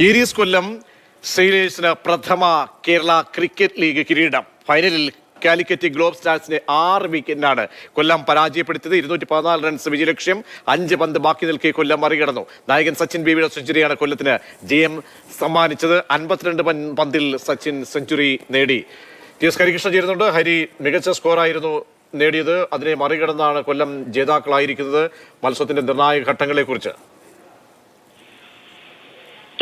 Aries കൊല്ലം സെയിലേഴ്സിന് പ്രഥമ Kerala cricket league കിരീടം. ഫൈനലിൽ കാലിക്കറ്റ് ഗ്ലോബ് സ്റ്റാർസിനെ ആറ് വിക്കറ്റിനാണ് കൊല്ലം പരാജയപ്പെടുത്തിയത്. ഇരുന്നൂറ്റി പതിനാല് റൺസ് വിജയലക്ഷ്യം അഞ്ച് പന്ത് ബാക്കി നിൽക്കെ കൊല്ലം മറികടന്നു. നായകൻ സച്ചിൻ ബേബിയുടെ സെഞ്ചുറിയാണ് കൊല്ലത്തിന് ജയം സമ്മാനിച്ചത്. അൻപത്തിരണ്ട് പന്തിൽ സച്ചിൻ സെഞ്ചുറി നേടി. ടി എസ് ഹരികൃഷ്ണൻ ചേരുന്നുണ്ട്. ഹരി മികച്ച സ്കോറായിരുന്നു നേടിയത്. അതിനെ മറികടന്നാണ് കൊല്ലം ജേതാക്കളായിരിക്കുന്നത്. മത്സരത്തിന്റെ നിർണായക ഘട്ടങ്ങളെക്കുറിച്ച്.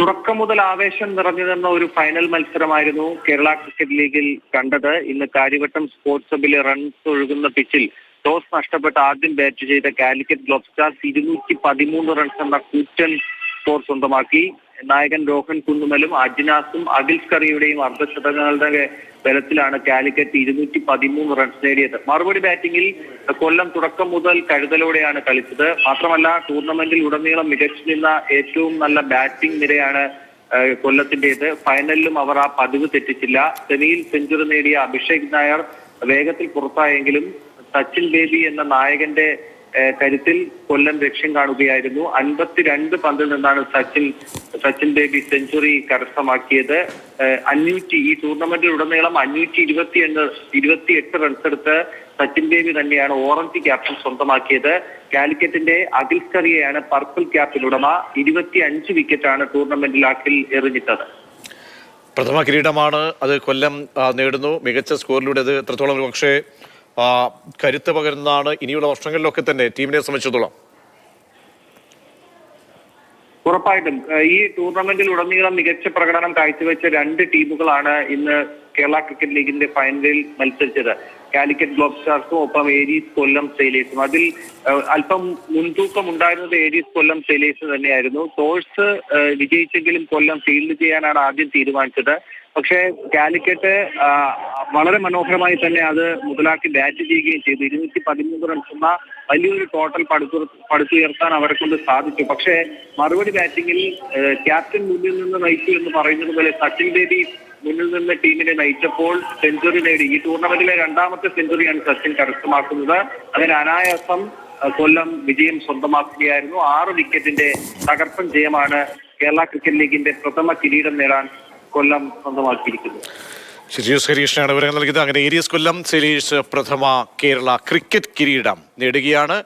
തുടക്കം മുതൽ ആവേശം നിറഞ്ഞു നിന്ന ഒരു ഫൈനൽ മത്സരമായിരുന്നു കേരള ക്രിക്കറ്റ് ലീഗിൽ കണ്ടത്. ഇന്ന് കാര്യവട്ടം സ്പോർട്സ് ഹബിലെ റൺസ് ഒഴുകുന്ന പിച്ചിൽ ടോസ് നഷ്ടപ്പെട്ട് ആദ്യം ബാറ്റ് ചെയ്ത കാലിക്കറ്റ് ഗ്ലോബ് സ്റ്റാർസ് ഇരുന്നൂറ്റി പതിമൂന്ന് റൺസ് എന്ന കൂറ്റൻ സ്കോർ സ്വന്തമാക്കി. നായകൻ രോഹൻ കുന്നുമലും അജ്നാസും അഖിൽ സ്കറിയുടെയും അർദ്ധശതകങ്ങളുടെ ബലത്തിലാണ് കാലിക്കറ്റ് ഇരുന്നൂറ്റി പതിമൂന്ന് റൺസ് നേടിയത്. മറുപടി ബാറ്റിംഗിൽ കൊല്ലം തുടക്കം മുതൽ കരുതലോടെയാണ് കളിച്ചത്. മാത്രമല്ല ടൂർണമെന്റിൽ ഉടനീളം മികച്ചു നിന്ന ഏറ്റവും നല്ല ബാറ്റിംഗ് നിരയാണ് കൊല്ലത്തിന്റേത്. ഫൈനലിലും അവർ ആ പതിവ് തെറ്റിച്ചില്ല. സെമിയിൽ സെഞ്ചുറി നേടിയ അഭിഷേക് നായർ വേഗത്തിൽ പുറത്തായെങ്കിലും സച്ചിൻ ബേബി എന്ന നായകന്റെ കരുത്തിൽ കൊല്ലം ലക്ഷ്യം കാണുകയായിരുന്നു. അൻപത്തിരണ്ട് പന്തിൽ നിന്നാണ് സച്ചിൻ സച്ചിൻ ബേബി സെഞ്ചുറി കരസ്ഥമാക്കിയത്. അഞ്ഞൂറ്റി ഈ ടൂർണമെന്റിൽ ഉടനീളം അഞ്ഞൂറ്റി ഇരുപത്തി എണ്ണ ഇരുപത്തി എട്ട് റൺസ് എടുത്ത് സച്ചിൻ ബേബി തന്നെയാണ് ഓറഞ്ച് ക്യാപ്റ്റൻ സ്വന്തമാക്കിയത്. കാലിക്കറ്റിന്റെ അഖിൽ കറിയെയാണ് പർപ്പിൾ ക്യാപ്പിൽ ഉടമ ഇരുപത്തി അഞ്ച് വിക്കറ്റാണ് ടൂർണമെന്റിൽ അഖിൽ എറിഞ്ഞിട്ടത്. പ്രഥമ കിരീടമാണ് അത് കൊല്ലം നേടുന്നു. മികച്ച സ്കോറിലൂടെ അത് എത്രത്തോളം പക്ഷേ കരുത്ത് പകരുന്നതാണ് ഇനിയുള്ള വർഷങ്ങളിലൊക്കെ തന്നെ ടീമിനെ സംബന്ധിച്ചിടത്തോളം. ഉറപ്പായിട്ടും. ഈ ടൂർണമെന്റിൽ ഉടനീളം മികച്ച പ്രകടനം കാഴ്ചവെച്ച രണ്ട് ടീമുകളാണ് ഇന്ന് കേരള ക്രിക്കറ്റ് ലീഗിന്റെ ഫൈനലിൽ മത്സരിച്ചത്. കാലിക്കറ്റ് ഗ്ലോബ് സ്റ്റാർസും ഒപ്പം ഏരീസ് കൊല്ലം സെയിലേഴ്സും അതിൽ അല്പം മുൻതൂക്കം ഉണ്ടായിരുന്നത് ഏരീസ് കൊല്ലം സെയിലേഴ്സ് തന്നെയായിരുന്നു. ടോഴ്സ് വിജയിച്ചെങ്കിലും കൊല്ലം ഫീൽഡ് ചെയ്യാനാണ് ആദ്യം തീരുമാനിച്ചത്. പക്ഷേ കാലിക്കറ്റ് വളരെ മനോഹരമായി തന്നെ അത് മുതലാക്കി ബാറ്റ് ചെയ്യുകയും ചെയ്തു. ഇരുന്നൂറ്റി പതിമൂന്ന് റൺസ് വലിയൊരു ടോട്ടൽ പടുത്തു പടുത്തുയർത്താൻ അവരെ കൊണ്ട് സാധിച്ചു. പക്ഷേ മറുപടി ബാറ്റിംഗിൽ ക്യാപ്റ്റൻ മുന്നിൽ നിന്ന് നയിച്ചു എന്ന് പറയുന്നത് പോലെ സച്ചിൻ ബേബി മുന്നിൽ നിന്ന് ടീമിനെ നയിച്ചപ്പോൾ സെഞ്ചുറി നേടി. ഈ ടൂർണമെന്റിലെ രണ്ടാമത്തെ സെഞ്ചുറിയാണ് സച്ചിൻ കരസ്ഥമാക്കുന്നത്. അങ്ങനെ അനായാസം കൊല്ലം വിജയം സ്വന്തമാക്കുകയായിരുന്നു. ആറ് വിക്കറ്റിന്റെ തകർപ്പൻ ജയമാണ് കേരള ക്രിക്കറ്റ് ലീഗിന്റെ പ്രഥമ കിരീടം നേടാൻ കൊല്ലം സ്വന്തമാക്കിയിരിക്കുന്നത്. ശിരിയൂസ് ഹരീഷിനാണ് വിവരങ്ങൾ നൽകിയത്. അങ്ങനെ ഏരിയസ് കൊല്ലം സെലീസ് പ്രഥമ കേരള ക്രിക്കറ്റ് കിരീടം നേടുകയാണ്.